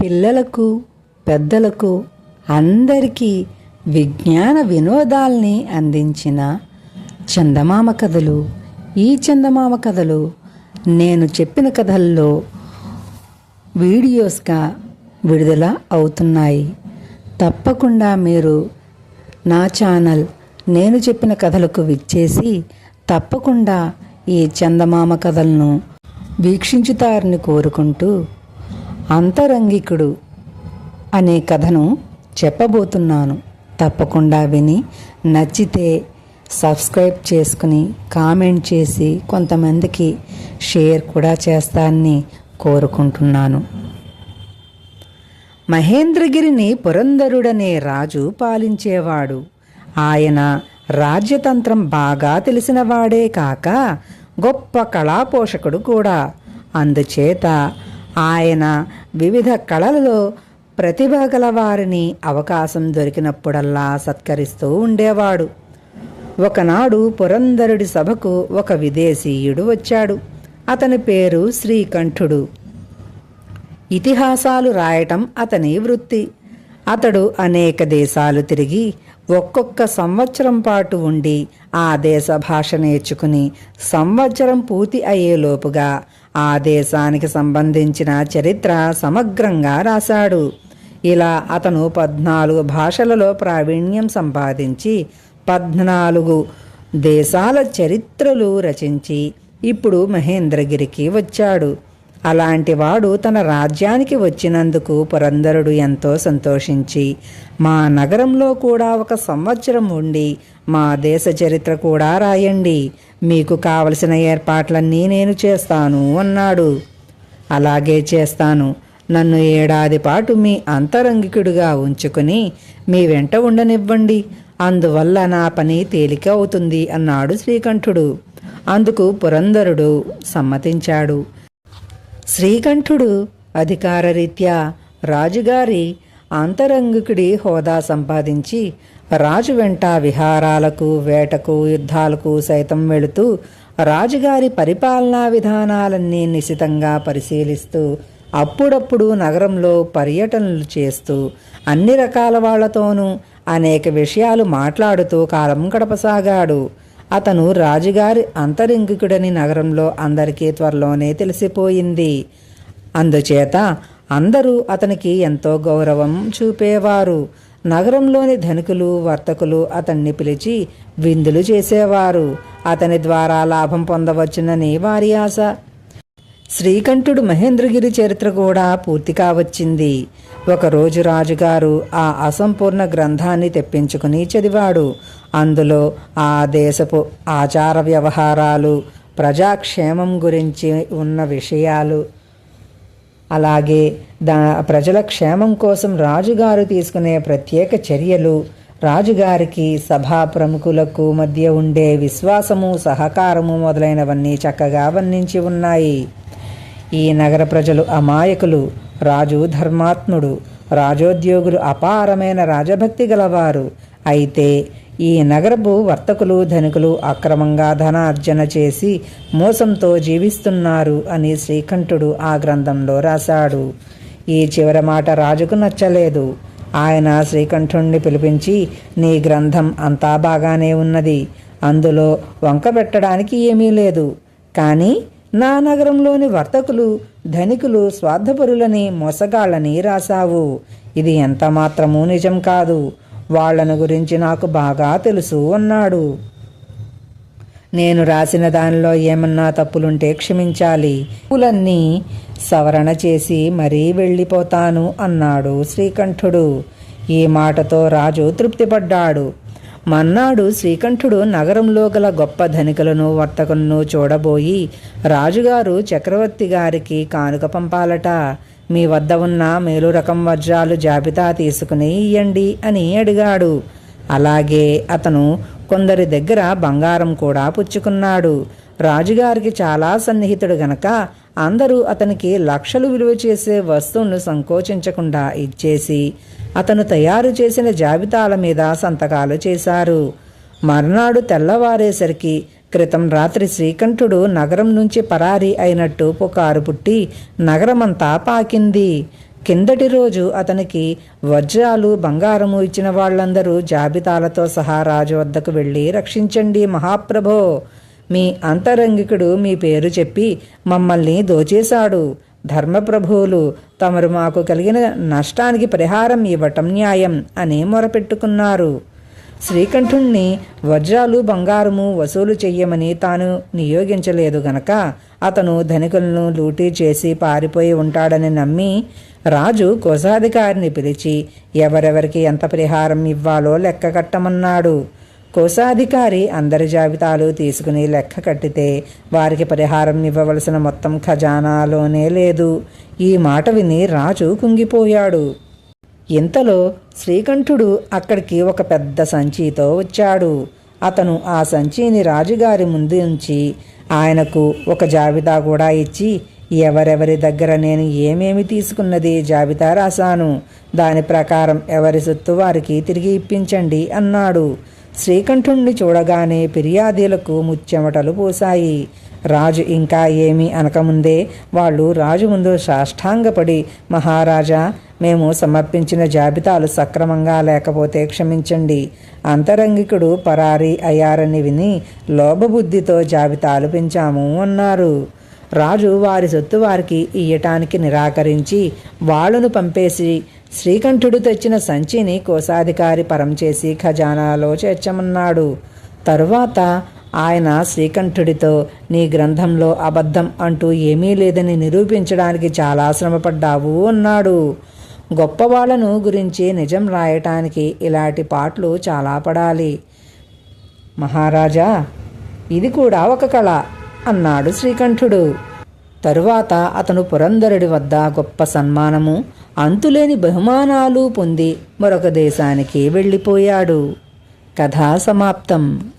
పిల్లలకు పెద్దలకు అందరికీ విజ్ఞాన వినోదాల్ని అందించిన చందమామ కథలు. ఈ చందమామ కథలు నేను చెప్పిన కథల్లో వీడియోస్గా విడుదల అవుతున్నాయి. తప్పకుండా మీరు నా ఛానల్ నేను చెప్పిన కథలకు విచ్చేసి తప్పకుండా ఈ చందమామ కథలను వీక్షించుతారని కోరుకుంటూ అంతరంగికుడు అనే కథను చెప్పబోతున్నాను. తప్పకుండా విని నచ్చితే సబ్స్క్రైబ్ చేసుకుని కామెంట్ చేసి కొంతమందికి షేర్ కూడా చేస్తానని కోరుకుంటున్నాను. మహేంద్రగిరిని పురంధరుడనే రాజు పాలించేవాడు. ఆయన రాజ్యతంత్రం బాగా తెలిసినవాడే కాక గొప్ప కళాపోషకుడు కూడా. అందుచేత ఆయన వివిధ కళలలో ప్రతిభ గలవారిని అవకాశం దొరికినప్పుడల్లా సత్కరిస్తూ ఉండేవాడు. ఒకనాడు పురంధరుడి సభకు ఒక విదేశీయుడు వచ్చాడు. అతని పేరు శ్రీకంఠుడు. ఇతిహాసాలు రాయటం అతని వృత్తి. అతడు అనేక దేశాలు తిరిగి ఒక్కొక్క సంవత్సరం పాటు ఉండి ఆ దేశ భాష నేర్చుకుని సంవత్సరం పూర్తి అయ్యేలోపుగా ఆ దేశానికి సంబంధించిన చరిత్ర సమగ్రంగా రాశాడు. ఇలా అతను పద్నాలుగు భాషలలో ప్రావీణ్యం సంపాదించి పద్నాలుగు దేశాల చరిత్రలు రచించి ఇప్పుడు మహేంద్రగిరికి వచ్చాడు. అలాంటివాడు తన రాజ్యానికి వచ్చినందుకు పురంధరుడు ఎంతో సంతోషించి మా నగరంలో కూడా ఒక సంవత్సరం ఉండి మా దేశ చరిత్ర కూడా రాయండి మీకు కావలసిన ఏర్పాట్లన్నీ నేను చేస్తాను అన్నాడు. అలాగే చేస్తాను. నన్ను ఏడాది పాటు మీ అంతరంగికుడిగా ఉంచుకుని మీ వెంట ఉండనివ్వండి. అందువల్ల నా పని తేలిక అవుతుంది అన్నాడు శ్రీకంఠుడు. అందుకు పురంధరుడు సమ్మతించాడు. శ్రీకంఠుడు అధికారరీత్యా రాజుగారి అంతరంగికుడి హోదా సంపాదించి రాజు వెంట విహారాలకు వేటకు యుద్ధాలకు సైతం వెళుతూ రాజుగారి పరిపాలనా విధానాలన్నీ నిశితంగా పరిశీలిస్తూ అప్పుడప్పుడు నగరంలో పర్యటనలు చేస్తూ అన్ని రకాల వాళ్ళతోనూ అనేక విషయాలు మాట్లాడుతూ కాలం గడపసాగాడు. అతను రాజుగారి అంతరింగికుడని నగరంలో అందరికీ త్వరలోనే తెలిసిపోయింది. అందుచేత అందరూ అతనికి ఎంతో గౌరవం చూపేవారు. నగరంలోని ధనికులు వర్తకులు అతన్ని పిలిచి విందులు చేసేవారు. అతని ద్వారా లాభం పొందవచ్చునని వారి ఆశ శ్రీకంఠుడు మహేంద్రగిరి చరిత్ర కూడా పూర్తి కావచ్చింది. ఒకరోజు రాజుగారు ఆ అసంపూర్ణ గ్రంథాన్ని తెప్పించుకుని చదివాడు. అందులో ఆ దేశపు ఆచార వ్యవహారాలు ప్రజాక్షేమం గురించి ఉన్న విషయాలు అలాగే దా ప్రజల క్షేమం కోసం రాజుగారు తీసుకునే ప్రత్యేక చర్యలు రాజుగారికి సభా ప్రముఖులకు మధ్య ఉండే విశ్వాసము సహకారము మొదలైనవన్నీ చక్కగా వర్ణించి ఉన్నాయి. ఈ నగర ప్రజలు అమాయకులు రాజు ధర్మాత్ముడు రాజోద్యోగులు అపారమైన రాజభక్తి గలవారు. అయితే ఈ నగరపు వర్తకులు ధనికులు అక్రమంగా ధనార్జన చేసి మోసంతో జీవిస్తున్నారు అని శ్రీకంఠుడు ఆ గ్రంథంలో రాశాడు. ఈ చివరి మాట రాజుకు నచ్చలేదు. ఆయన శ్రీకంఠుణ్ణి పిలిపించి నీ గ్రంథం అంతా బాగానే ఉన్నది. అందులో వంక పెట్టడానికి ఏమీ లేదు. కానీ నా నగరంలోని వర్తకులు ధనికులు స్వార్థపరులని మోసగాళ్ళని రాశావు ఇది ఎంత మాత్రమూ నిజం కాదు. వాళ్ళను గురించి నాకు బాగా తెలుసు అన్నాడు. నేను రాసిన దానిలో ఏమన్నా తప్పులుంటే క్షమించాలి. పులన్నీ సవరణ చేసి మరీ వెళ్ళిపోతాను అన్నాడు శ్రీకంఠుడు. ఈ మాటతో రాజు తృప్తిపడ్డాడు. మన్నాడు శ్రీకంఠుడు నగరంలో గల గొప్ప ధనికులను వర్తకులను చూడబోయి రాజుగారు చక్రవర్తి గారికి కానుక పంపాలట. మీ వద్ద ఉన్న మేలు రకం వజ్రాలు జాబితా తీసుకుని ఇయ్యండి అని అడిగాడు. అలాగే అతను కొందరి దగ్గర బంగారం కూడా పుచ్చుకున్నాడు. రాజుగారికి చాలా సన్నిహితుడు గనక అందరూ అతనికి లక్షలు విలువ చేసే వస్తువును సంకోచించకుండా ఇచ్చేసి అతను తయారు చేసిన జాబితాల మీద సంతకాలు చేశారు. మర్నాడు తెల్లవారేసరికి క్రితం రాత్రి శ్రీకంఠుడు నగరం నుంచి పరారి అయినట్టు పుకారు పుట్టి నగరమంతా పాకింది. కిందటి రోజు అతనికి వజ్రాలు బంగారము ఇచ్చిన వాళ్ళందరూ జాబితాలతో సహా రాజు వద్దకు వెళ్ళి రక్షించండి మహాప్రభో. మీ అంతరంగికుడు మీ పేరు చెప్పి మమ్మల్ని దోచేశాడు. ధర్మప్రభువులు తమరు మాకు కలిగిన నష్టానికి పరిహారం ఇవ్వటం న్యాయం అని మొరపెట్టుకున్నారు. శ్రీకంఠుణ్ణి వజ్రాలు బంగారము వసూలు చెయ్యమని తాను నియోగించలేదు గనక అతను ధనికులను లూటీ చేసి పారిపోయి ఉంటాడని నమ్మి రాజు కోశాధికారిని పిలిచి ఎవరెవరికి ఎంత పరిహారం ఇవ్వాలో లెక్క కట్టమన్నాడు. కోశాధికారి అందరి జాబితాలు తీసుకుని లెక్క కట్టితే వారికి పరిహారం ఇవ్వవలసిన మొత్తం ఖజానాలోనే లేదు. ఈ మాట విని రాజు కుంగిపోయాడు. ఇంతలో శ్రీకంఠుడు అక్కడికి ఒక పెద్ద సంచితో వచ్చాడు. అతను ఆ సంచిని రాజుగారి ముందు ఉంచి ఆయనకు ఒక జాబితా కూడా ఇచ్చి ఎవరెవరి దగ్గర నేను ఏమేమి తీసుకున్నది జాబితా రాశాను. దాని ప్రకారం ఎవరి సొత్తు వారికి తిరిగి ఇప్పించండి అన్నాడు. శ్రీకంఠుణ్ణి చూడగానే ఫిర్యాదులకు ముచ్చెమటలు పోసాయి రాజు ఇంకా ఏమీ అనకముందే వాళ్ళు రాజు ముందు సాష్టాంగపడి మహారాజా మేము సమర్పించిన జాబితాలు సక్రమంగా లేకపోతే క్షమించండి. అంతరంగికుడు పరారీ అయ్యారని విని లోభబుద్ధితో జాబితాలు పెంచాము అన్నారు. రాజు వారి సొత్తు వారికి ఇయ్యటానికి నిరాకరించి వాళ్ళను పంపేసి శ్రీకంఠుడు తెచ్చిన సంచిని కోశాధికారి పరం చేసి ఖజానాలో చేర్చమన్నాడు. తరువాత ఆయన శ్రీకంఠుడితో నీ గ్రంథంలో అబద్ధం అంటూ ఏమీ లేదని నిరూపించడానికి చాలా శ్రమపడ్డావు అన్నాడు. గొప్పవాళ్ళను గురించి నిజం రాయటానికి ఇలాంటి పాటలు చాలా పడాలి. మహారాజా ఇది కూడా ఒక కళ. అన్నాడు శ్రీకంఠుడు. తరువాత అతను పురంధరుడి వద్ద గొప్ప సన్మానము అంతులేని బహుమానాలు పొంది మరొక దేశానికి వెళ్ళిపోయాడు. కథా సమాప్తం.